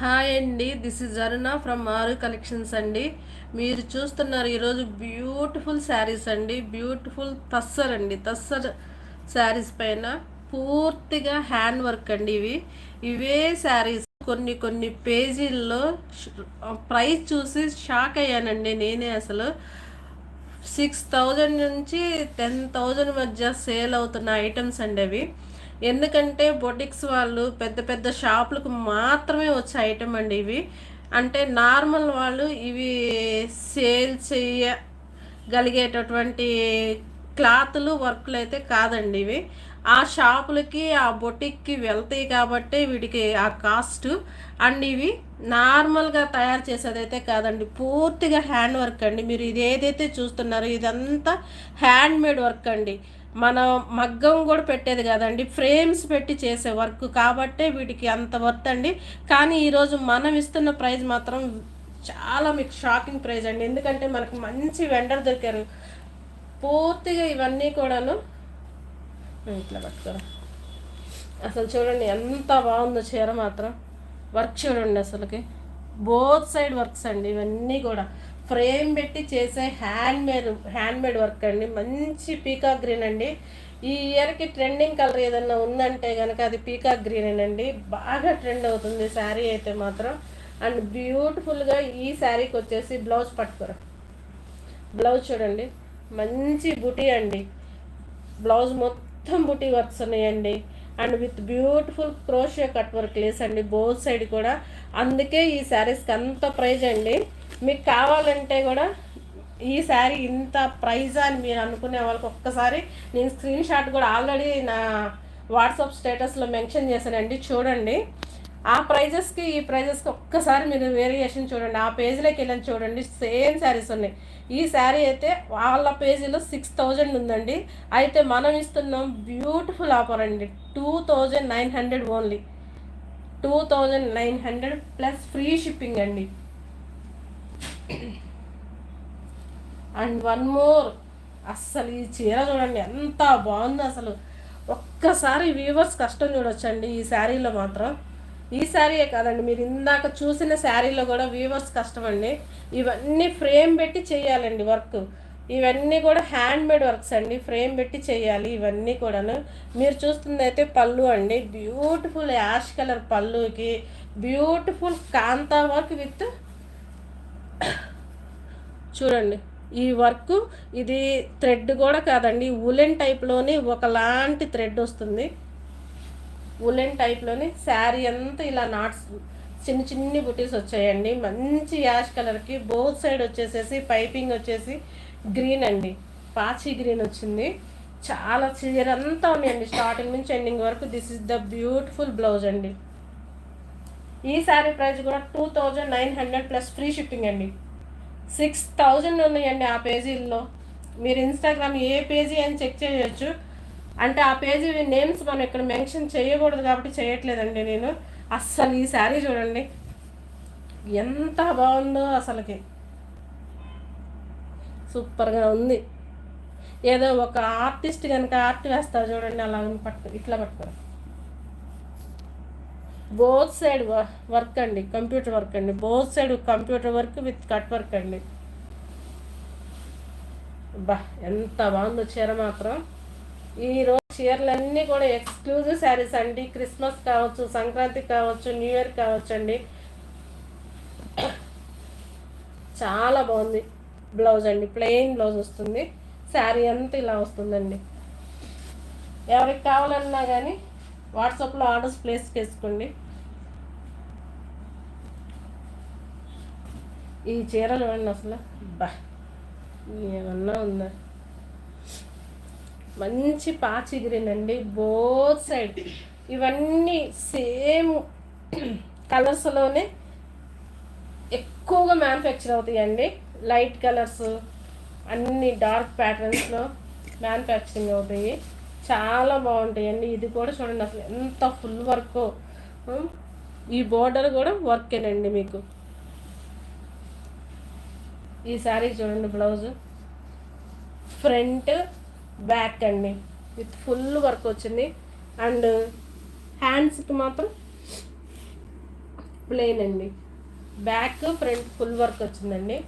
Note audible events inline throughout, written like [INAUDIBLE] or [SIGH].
Hi అండి. This is Aruna from Aaru collections అండి. మీరు చూస్తున్నారు ఈరోజు బ్యూటిఫుల్ శారీస్ అండి. బ్యూటిఫుల్ తస్సర్ అండి. తస్సర్ శారీస్ పైన పూర్తిగా హ్యాండ్ వర్క్ అండి ఇవి. ఇవే శారీస్ కొన్ని కొన్ని పేజీల్లో ప్రైస్ చూసి షాక్ అయ్యానండి నేనే అసలు. సిక్స్ థౌజండ్ నుంచి టెన్ థౌజండ్ మధ్య సేల్ అవుతున్న ఐటమ్స్ అండి అవి. ఎందుకంటే బొటిక్స్ వాళ్ళు పెద్ద పెద్ద షాపులకు మాత్రమే వచ్చే ఐటమ్ అండి ఇవి. అంటే నార్మల్ వాళ్ళు ఇవి సేల్ చేయగలిగేటటువంటి క్లాతులు వర్క్లు అయితే కాదండి ఇవి. ఆ షాపులకి ఆ బొటిక్కి వెళ్తాయి కాబట్టి వీటికి ఆ కాస్ట్. అండ్ ఇవి నార్మల్గా తయారు చేసేదైతే కాదండి పూర్తిగా హ్యాండ్ వర్క్ అండి. మీరు ఇది ఏదైతే చూస్తున్నారో ఇదంతా హ్యాండ్ మేడ్ వర్క్ అండి. మన మగ్గం కూడా పెట్టేది కదండి ఫ్రేమ్స్ పెట్టి చేసే వర్క్ కాబట్టే వీటికి అంత వర్త్ అండి. కానీ ఈరోజు మనం ఇస్తున్న ప్రైజ్ మాత్రం చాలా మీకు షాకింగ్ ప్రైజ్ అండి. ఎందుకంటే మనకు మంచి వెండర్ దొరికారు. పూర్తిగా ఇవన్నీ కూడాను ఇట్లా పట్టుకోరా. అసలు చూడండి ఎంత బాగుందో చీర మాత్రం. వర్క్ చూడండి అసలుకి. బోత్ సైడ్ వర్క్స్ అండి ఇవన్నీ కూడా. ఫ్రేమ్ పెట్టి చేసే hand made hand made work అండి. మంచి పీకాక్ గ్రీన్ అండి. ఈ ఇయర్కి ట్రెండింగ్ కలర్ ఏదన్నా ఉందంటే కనుక అది పీకాక్ గ్రీన్ అండి. బాగా ట్రెండ్ అవుతుంది శారీ అయితే మాత్రం. అండ్ బ్యూటిఫుల్గా ఈ శారీకి వచ్చేసి బ్లౌజ్ పట్టుకురా. బ్లౌజ్ చూడండి. మంచి బుటీ అండి. బ్లౌజ్ మొత్తం బుటీ వర్క్స్ ఉన్నాయండి. And with beautiful crochet cut work lace అండి. బోత్ సైడ్ కూడా. అందుకే ఈ శారీస్కి అంత ప్రైజ్ అండి. మీకు కావాలంటే కూడా ఈ శారీ ఇంత ప్రైజ్ అని మీరు అనుకునే వాళ్ళకి ఒక్కసారి నేను స్క్రీన్ షాట్ కూడా ఆల్రెడీ నా వాట్సాప్ స్టేటస్లో మెన్షన్ చేశానండి. చూడండి. ఆ ప్రైజెస్కి ఈ ప్రైజెస్కి ఒక్కసారి మీరు వేరియేషన్ చూడండి. ఆ పేజీలోకి వెళ్ళని చూడండి. సేమ్ శారీస్ ఉన్నాయి. ఈ శారీ అయితే వాళ్ళ పేజీలో సిక్స్ థౌజండ్ ఉందండి. అయితే మనం ఇస్తున్నాం బ్యూటిఫుల్ ఆఫర్ అండి. Two thousand nine hundred only two thousand nine hundred plus free shipping అండి. అండ్ వన్ మోర్ అస్సలు ఈ చీర చూడండి ఎంత బాగుందో అసలు. ఒక్కసారి వ్యూవర్స్ కష్టం చూడొచ్చండి ఈ శారీలో మాత్రం. ఈ శారీయే కాదండి మీరు ఇందాక చూసిన శారీలో కూడా వ్యూవర్స్ కష్టం అండి ఇవన్నీ ఫ్రేమ్ పెట్టి చేయాలండి వర్క్ ఇవన్నీ కూడా హ్యాండ్ మేడ్ వర్క్స్ అండి ఫ్రేమ్ పెట్టి చేయాలి ఇవన్నీ కూడాను. మీరు చూస్తుంది అయితే పళ్ళు అండి బ్యూటిఫుల్ యాష్ కలర్ పళ్ళుకి బ్యూటిఫుల్ కాంతా వర్క్ విత్ చూడండి ఈ వర్క్ ఇది థ్రెడ్ కూడా కాదండి ఉలెన్ టైప్లోనే ఒకలాంటి థ్రెడ్ వస్తుంది. ఉలెన్ టైప్లోని శారీ అంతా ఇలా నాట్స్ చిన్న చిన్ని బుటీస్ వచ్చాయండి. మంచి యాష్ కలర్కి బోత్ సైడ్ వచ్చేసేసి పైపింగ్ వచ్చేసి గ్రీన్ అండి. పాచి గ్రీన్ వచ్చింది. చాలా చీర అంతా ఉన్నాయండి. స్టార్టింగ్ నుంచి ఎండింగ్ వరకు. This is the beautiful blouse అండి. ఈ శారీ ప్రైస్ కూడా two thousand nine hundred plus free shipping అండి. సిక్స్ థౌజండ్ ఉన్నాయండి ఆ పేజీల్లో. మీరు ఇన్స్టాగ్రామ్ ఏ పేజీ అని చెక్ చేయొచ్చు. అంటే ఆ పేజీ నేమ్స్ మనం ఇక్కడ మెన్షన్ చేయకూడదు కాబట్టి చేయట్లేదండి నేను. అస్సలు ఈ శారీ చూడండి. ఎంత బాగుందో అసలుకి. సూపర్గా ఉంది. ఏదో ఒక ఆర్టిస్ట్ కనుక ఆర్ట్ వేస్తారు చూడండి అలా పట్టు ఇట్లా పట్టుకోరు బోత్ సైడ్ వర్క్ అండి కంప్యూటర్ వర్క్ అండి. Both side computer work with cut work అండి. బా ఎంత బాగుందో చీర మాత్రం. ఈరోజు చీరలన్నీ కూడా ఎక్స్క్లూజివ్ శారీస్ అండి. క్రిస్మస్ కావచ్చు సంక్రాంతి కావచ్చు న్యూ ఇయర్ కావచ్చు అండి. చాలా బాగుంది బ్లౌజ్ అండి. ప్లెయిన్ బ్లౌజ్ వస్తుంది. శారీ అంతా ఇలా వస్తుందండి. ఎవరికి కావాలన్నా కానీ వాట్సాప్లో ఆర్డర్స్ ప్లేస్ చేసుకోండి. ఈ చీర చూడండి అసలు? బా. ఏమన్నా ఉందా? మంచి పాచి గ్రీన్ అండి బోత్ సైడ్. ఇవన్నీ సేమ్ కలర్స్లోనే ఎక్కువగా మ్యానుఫ్యాక్చర్ అవుతాయండి. లైట్ కలర్స్ అన్ని డార్క్ ప్యాటర్న్స్లో మ్యానుఫ్యాక్చరింగ్ అవుతాయి. చాలా బాగుంటాయండి. ఇది కూడా చూడండి అసలు ఎంత ఫుల్ వర్క్. ఈ బోర్డర్ కూడా వర్కేనండి మీకు. ఈ శారీ చూడండి బ్లౌజ్. ఫ్రంట్ బ్యాక్ అండి. విత్ ఫుల్ వర్క్ వచ్చింది. అండ్ హ్యాండ్స్కి మాత్రం ప్లెయిన్ అండి. బ్యాక్ ఫ్రంట్ ఫుల్ వర్క్ వచ్చిందండి.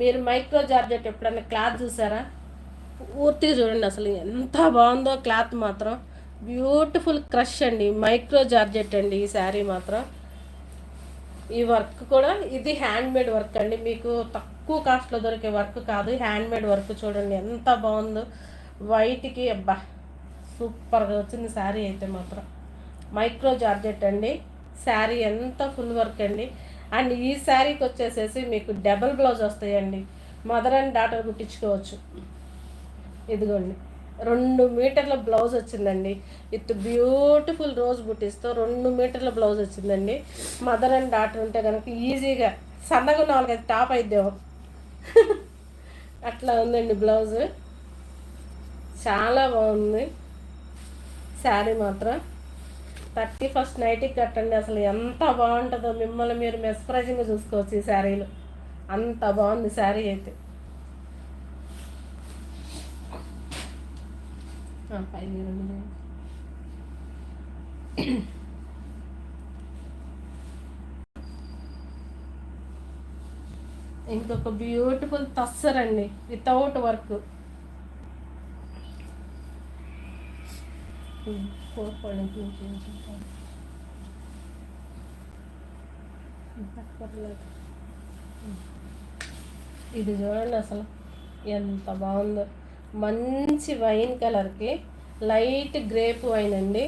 మీరు మైక్రో జార్జెట్ ఎప్పుడన్నా క్లాత్ చూసారా? పూర్తిగా చూడండి అసలు ఎంత బాగుందో క్లాత్ మాత్రం. బ్యూటిఫుల్ క్రష్ అండి. మైక్రో జార్జెట్ అండి ఈ శారీ మాత్రం. ఈ వర్క్ కూడా ఇది హ్యాండ్ మేడ్ వర్క్ అండి. మీకు తక్కువ కాస్ట్లో దొరికే వర్క్ కాదు. హ్యాండ్ మేడ్ వర్క్ చూడండి ఎంత బాగుందో. వైట్కి అబ్బా సూపర్గా వచ్చింది శారీ అయితే మాత్రం. మైక్రో జార్జెట్ అండి. శారీ ఎంత ఫుల్ వర్క్ అండి. అండ్ ఈ శారీకి వచ్చేసేసి మీకు డబల్ బ్లౌజ్ వస్తాయండి. మదర్ అండ్ డాటర్ కుట్టించుకోవచ్చు. ఇదిగోండి. రెండు మీటర్ల బ్లౌజ్ వచ్చిందండి. విత్ బ్యూటిఫుల్ రోజ్ బుటీస్తో రెండు మీటర్ల బ్లౌజ్ వచ్చిందండి. మదర్ అండ్ డాటర్ ఉంటే కనుక ఈజీగా సన్నగా నాలుగైదు టాప్ అయిద్దాం. [LAUGHS] అట్లా ఉందండి బ్లౌజ్. చాలా బాగుంది. శారీ మాత్రం. థర్టీ ఫస్ట్ నైట్కి కట్టండి. అసలు ఎంత బాగుంటుందో మిమ్మల్ని మీరు మెస్ప్రైజింగ్ చూసుకోవచ్చు ఈ శారీలు. అంత బాగుంది శారీ అయితే. రెండు ఇంకొక బ్యూటిఫుల్ తస్సర్ అండి వితౌట్ వర్క్ ఫోర్ పాయింట్ ఇది చూడండి అసలు ఎంత బాగుందో మంచి వైన్ కలర్కి లైట్ గ్రేప్ వైన్ అండి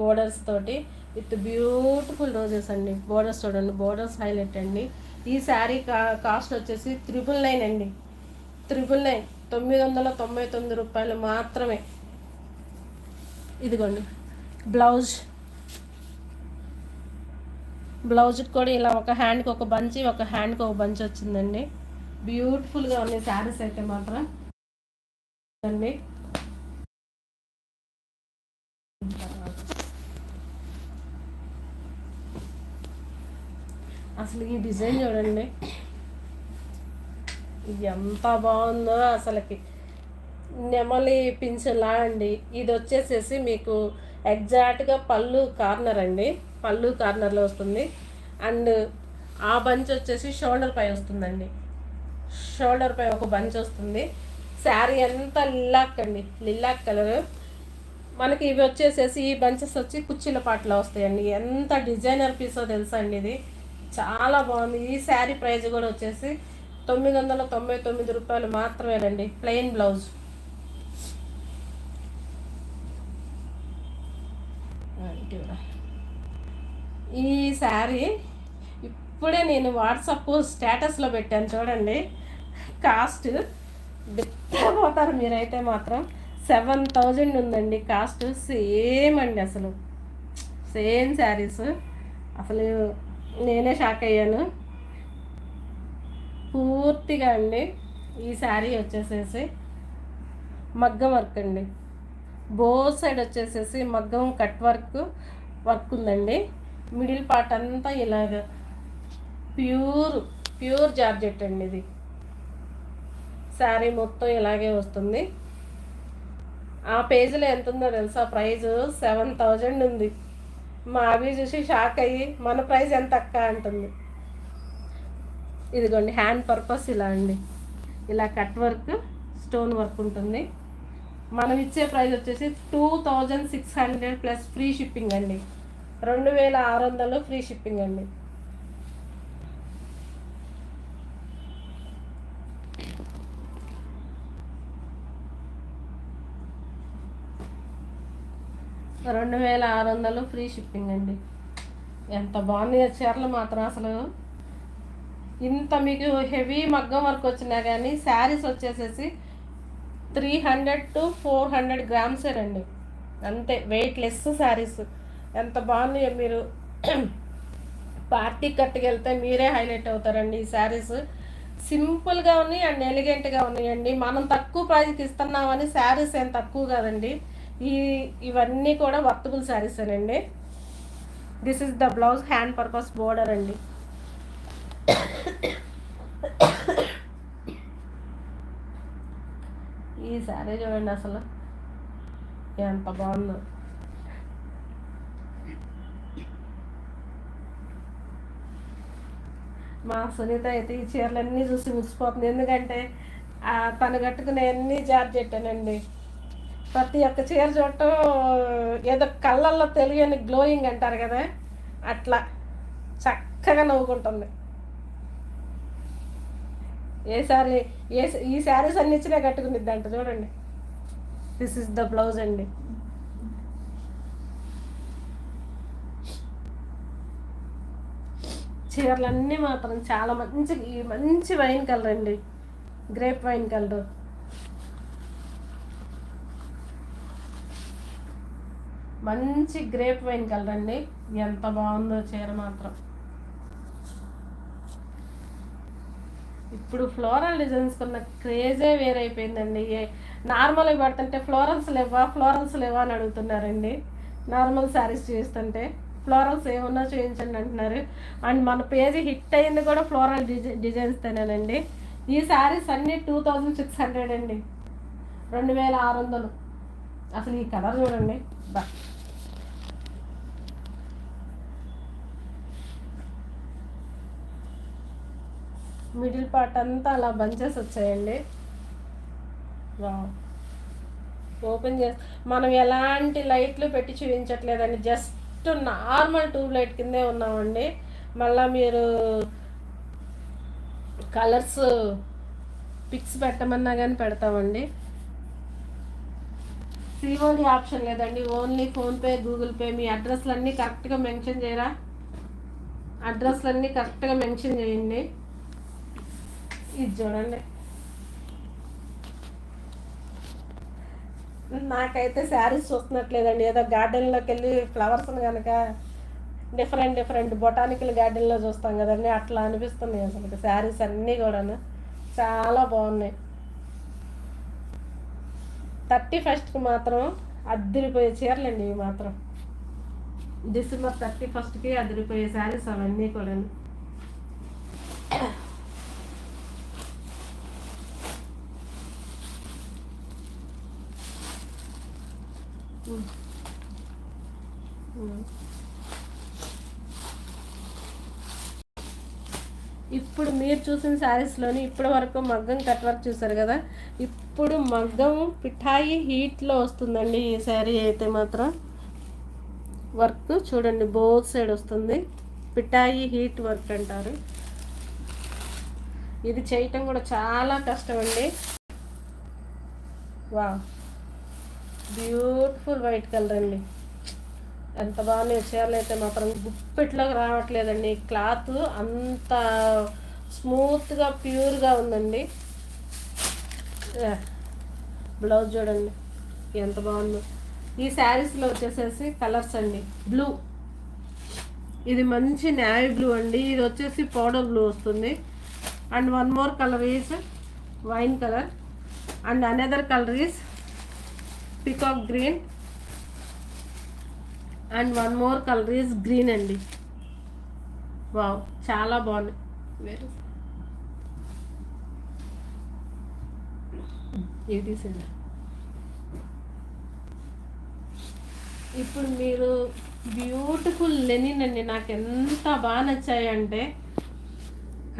బోర్డర్స్ తోటి విత్ బ్యూటిఫుల్ రోజెస్ అండి బోర్డర్స్ చూడండి బోర్డర్స్ హైలైట్ అండి. ఈ శారీ కా కాస్ట్ వచ్చేసి త్రిబుల్ నైన్ అండి. త్రిబుల్ నైన్ తొమ్మిది వందల తొంభై తొమ్మిది రూపాయలు మాత్రమే. ఇదిగోండి బ్లౌజ్. బ్లౌజ్కి కూడా ఇలా ఒక హ్యాండ్కి ఒక బంచి ఒక హ్యాండ్కి ఒక బంచ్ వచ్చిందండి. బ్యూటిఫుల్గా ఉన్నాయి శారీస్ అయితే మాత్రం. అండి అసలు ఈ డిజైన్ చూడండి. ఎంత బాగుందో అసలుకి. నెమలి పింఛలా అండి. ఇది వచ్చేసేసి మీకు ఎగ్జాక్ట్గా పళ్ళు కార్నర్ అండి. పళ్ళు కార్నర్లో వస్తుంది. అండ్ ఆ బంచ్ వచ్చేసి షోల్డర్ పై వస్తుందండి. షోల్డర్ పై ఒక బంచ్ వస్తుంది. శారీ అంతా లిల్లాక్ అండి లిల్లాక్ కలర్. మనకి ఇవి వచ్చేసేసి ఈ బంచెస్ వచ్చి కుర్చీల పాటలో వస్తాయండి. ఎంత డిజైనర్ పీసో తెలుసా అండి ఇది? చాలా బాగుంది. ఈ శారీ ప్రైస్ కూడా వచ్చేసి తొమ్మిది వందల తొంభై తొమ్మిది రూపాయలు మాత్రమేనండి. Plain blouse. ఈ శారీ ఇప్పుడే నేను వాట్సాప్ స్టేటస్లో పెట్టాను చూడండి. కాస్ట్ పోతారు మీరైతే మాత్రం సెవెన్ థౌజండ్ ఉందండి. కాస్ట్ సేమ్ అండి అసలు. సేమ్ శారీస్. అసలు నేనే షాక్ అయ్యాను. పూర్తిగా అండి ఈ శారీ వచ్చేసేసి మగ్గం వర్క్ అండి. బో సైడ్ వచ్చేసేసి మగ్గం కట్ వర్క్ వర్క్ ఉందండి. మిడిల్ పార్ట్ అంతా ఇలాగ ప్యూర్ ప్యూర్ జార్జెట్ అండి ఇది. శారీ మొత్తం ఇలాగే వస్తుంది. ఆ పేజీలో ఎంత ఉందో తెలుసా? ప్రైజ్ సెవెన్ థౌజండ్ ఉంది. మా అవి చూసి షాక్ అయ్యి మన ప్రైస్ ఎంత అక్క? అంటుంది. ఇదిగోండి హ్యాండ్ పర్పస్ ఇలా అండి. ఇలా కట్ వర్క్ స్టోన్ వర్క్ ఉంటుంది. మనం ఇచ్చే ప్రైస్ వచ్చేసి two thousand six hundred plus free shipping అండి. రెండు వేల ఆరు వందలు ఫ్రీ షిప్పింగ్ అండి. రెండు వేల ఆరు వందలు ఫ్రీ షిప్పింగ్ అండి. ఎంత బాగున్నాయి చీరలు మాత్రం అసలు. ఇంత మీకు హెవీ మగ్గం వర్క్ వచ్చినా కానీ శారీస్ వచ్చేసేసి three hundred to four hundred గ్రామ్సేనండి అంతే వెయిట్ లెస్ శారీస్. ఎంత బాగున్నాయో మీరు. పార్టీ కట్టుకెళ్తే మీరే హైలైట్ అవుతారండి ఈ శారీస్. సింపుల్గా ఉన్నాయి అండ్ ఎలిగెంట్గా ఉన్నాయండి. మనం తక్కువ ప్రైజ్కి ఇస్తున్నామని శారీస్ ఏం తక్కువ కాదండి. ఈ ఇవన్నీ కూడా వర్తబుల్ శారీస్ అండి this is the blouse hand purpose border అండి. ఈ శారీ చూడండి అసలు. ఎంత బాగుందో. మా సునీత అయితే ఈ చీరలన్నీ చూసి మురిసిపోతుంది. ఎందుకంటే తను కట్టుకునే అన్ని జార్జెట్టానండి ప్రతి ఒక్క చీర చూడటం ఏదో కళ్ళల్లో తెలియని గ్లోయింగ్ అంటారు కదా అట్లా చక్కగా నవ్వుకుంటుంది. ఏ సారీ ఏ ఈ శారీస్ అన్ని ఇచ్చినా కట్టుకునిద్ది అంట చూడండి. దిస్ ఇస్ ద బ్లౌజ్ అండి. చీరలన్నీ మాత్రం చాలా మంచి మంచి వైన్ కలర్ అండి. Grape wine colour. మంచి గ్రేప్ వైన్ కలర్ అండి. ఎంత బాగుందో చీర మాత్రం. ఇప్పుడు ఫ్లోరల్ డిజైన్స్ ఉన్న క్రేజే వేరైపోయిందండి. ఏ- నార్మల్గా పడుతుంటే ఫ్లోరల్స్ లేవా ఫ్లోరల్స్ లేవా అని అడుగుతున్నారండి. నార్మల్ శారీస్ చూస్తుంటే ఫ్లోరల్స్ ఏమన్నా చేయించండి అంటున్నారు. అండ్ మన పేజీ హిట్ అయింది కూడా ఫ్లోరల్ డిజై డిజైన్స్ తోనేనండి. ఈ శారీస్ అన్నీ టూ థౌజండ్ సిక్స్ హండ్రెడ్ అండి. రెండు వేల ఆరు వందలు. అసలు ఈ కలర్ చూడండి. బా. మిడిల్ పార్ట్ అంతా అలా బంచెస్ వచ్చాయండి. వావ్. ఓపెన్ చేసి మనం ఎలాంటి లైట్లు పెట్టి చూపించట్లేదండి. జస్ట్ నార్మల్ ట్యూబ్ లైట్ కిందే ఉన్నామండి. మళ్ళీ మీరు కలర్స్ పిక్స్ పెట్టమన్నా కానీ పెడతామండి. సిఓడి ఆప్షన్ లేదండి. ఓన్లీ ఫోన్పే గూగుల్ పే మీ అడ్రస్లన్నీ కరెక్ట్గా మెన్షన్ చేయరా? అడ్రస్లన్నీ కరెక్ట్గా మెన్షన్ చేయండి. ఇది చూడండి. నాకైతే శారీస్ చూస్తున్నట్లేదండి. ఏదో గార్డెన్లోకి వెళ్ళి ఫ్లవర్స్ కనుక డిఫరెంట్ డిఫరెంట్ బొటానికల్ గార్డెన్లో చూస్తాం కదండి. అట్లా అనిపిస్తున్నాయి అసలు శారీస్ అన్నీ కూడాను. చాలా బాగున్నాయి. థర్టీ ఫస్ట్కి మాత్రం అద్దరిపోయే చీరలండి ఇవి మాత్రం. డిసెంబర్ థర్టీ ఫస్ట్కి అదిరిపోయే శారీస్ అవన్నీ కూడాను. ఇప్పుడు మీరు చూసిన శారీస్లోని ఇప్పటి వరకు మగ్గం కట్ వర్క్ చూసారు కదా? ఇప్పుడు మగ్గం పిఠాయి హీట్లో వస్తుందండి ఈ శారీ అయితే మాత్రం. వర్క్ చూడండి బోత్ సైడ్ వస్తుంది. పిఠాయి హీట్ వర్క్ అంటారు. ఇది చేయటం కూడా చాలా కష్టం అండి. వా బ్యూటిఫుల్ వైట్ కలర్ అండి. ఎంత బాగున్నాయి చీరలు అయితే మాత్రం గుప్పెట్లోకి రావట్లేదండి. క్లాత్ అంత స్మూత్గా ప్యూర్గా ఉందండి. బ్లౌజ్ చూడండి ఎంత బాగుందో. ఈ శారీస్లో వచ్చేసేసి కలర్స్ అండి బ్లూ. ఇది మంచి నేవీ బ్లూ అండి. ఇది వచ్చేసి పౌడర్ బ్లూ వస్తుంది. And one more colour is wine colour. And another colour is peacock green. And one more colour is green అండి. వావ్ చాలా బాగుంది. వేరే ఇవి ఇప్పుడు మీరు బ్యూటిఫుల్ లెనిన్ అండి నాకు ఎంత బాగా నచ్చాయంటే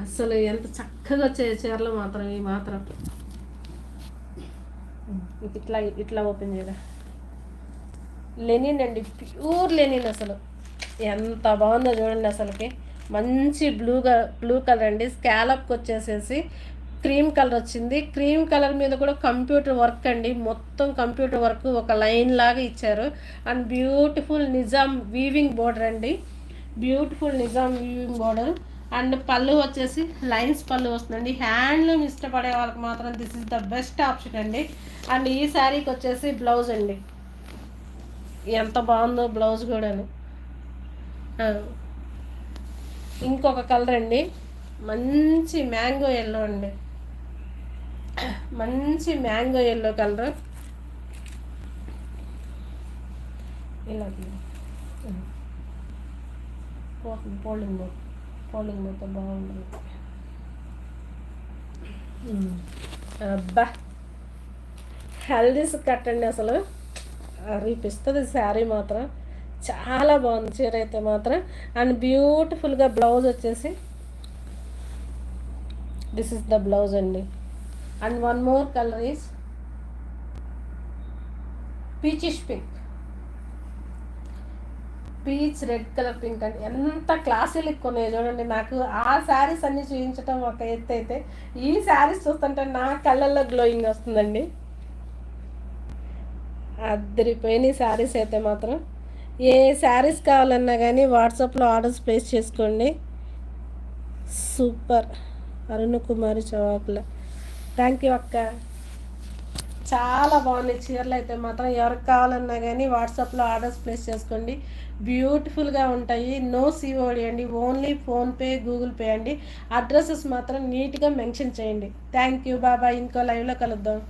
అసలు ఎంత చక్కగా వచ్చాయి చీరలు మాత్రం ఇవి మాత్రం. ఇట్లా ఇట్లా ఓపెన్ చేయరా లెనిన్ అండి ప్యూర్ లెనిన్ అసలు. ఎంత బాగుందో చూడండి అసలుకి. మంచి బ్లూగా బ్లూ కలర్ అండి. స్కాలప్కి వచ్చేసేసి క్రీమ్ కలర్ వచ్చింది. క్రీమ్ కలర్ మీద కూడా కంప్యూటర్ వర్క్ అండి. మొత్తం కంప్యూటర్ వర్క్ ఒక లైన్ లాగా ఇచ్చారు. And beautiful Nizam weaving border అండి. Beautiful Nizam weaving border. And పళ్ళు వచ్చేసి లైన్స్ పళ్ళు వస్తుందండి. హ్యాండ్లూమ్ ఇష్టపడే వాళ్ళకి మాత్రం this is the best option అండి. అండ్ ఈ శారీకి వచ్చేసి బ్లౌజ్ అండి. ఎంత బాగుందో బ్లౌజ్ కూడాను. ఇంకొక కలర్ అండి. మంచి మ్యాంగో ఎల్లో అండి. మంచి మ్యాంగో ఎల్లో కలర్. ఇలా పోలింగ్ పోలింగ్ మొత్తం బాగుంది. అబ్బా. హెల్దీస్ కట్టండి అసలు. రీపిస్తుంది శారీ మాత్రం. చాలా బాగుంది చీర అయితే మాత్రం. అండ్ బ్యూటిఫుల్గా బ్లౌజ్ వచ్చేసి దిస్ ఇస్ ద బ్లౌజ్ అండి. And one more colour is peachish pink. Peach red colour pink అండి. ఎంత క్లాసీ లుక్ ఉన్నాయి చూడండి. నాకు ఆ శారీస్ అన్ని చూపించడం ఒక ఎత్తు అయితే ఈ శారీస్ చూస్తుంటే నా కళ్ళల్లో గ్లోయింగ్ వస్తుందండి. అద్దరిపోయిన శారీస్ అయితే మాత్రం. ఏ శారీస్ కావాలన్నా కానీ వాట్సాప్లో ఆర్డర్స్ ప్లేస్ చేసుకోండి. Super. Aruna Kumari Chavakula thank you అక్క. చాలా బాగున్నాయి చీరలు అయితే మాత్రం. ఎవరికి కావాలన్నా కానీ వాట్సాప్లో ఆర్డర్స్ ప్లేస్ చేసుకోండి. బ్యూటిఫుల్గా ఉంటాయి. నో సిఓడి అండి. ఓన్లీ ఫోన్పే గూగుల్ పే అండి. అడ్రసెస్ మాత్రం నీట్గా మెన్షన్ చేయండి. Thank you. బాబాయ్ ఇంకో లైవ్లో కలుద్దాం.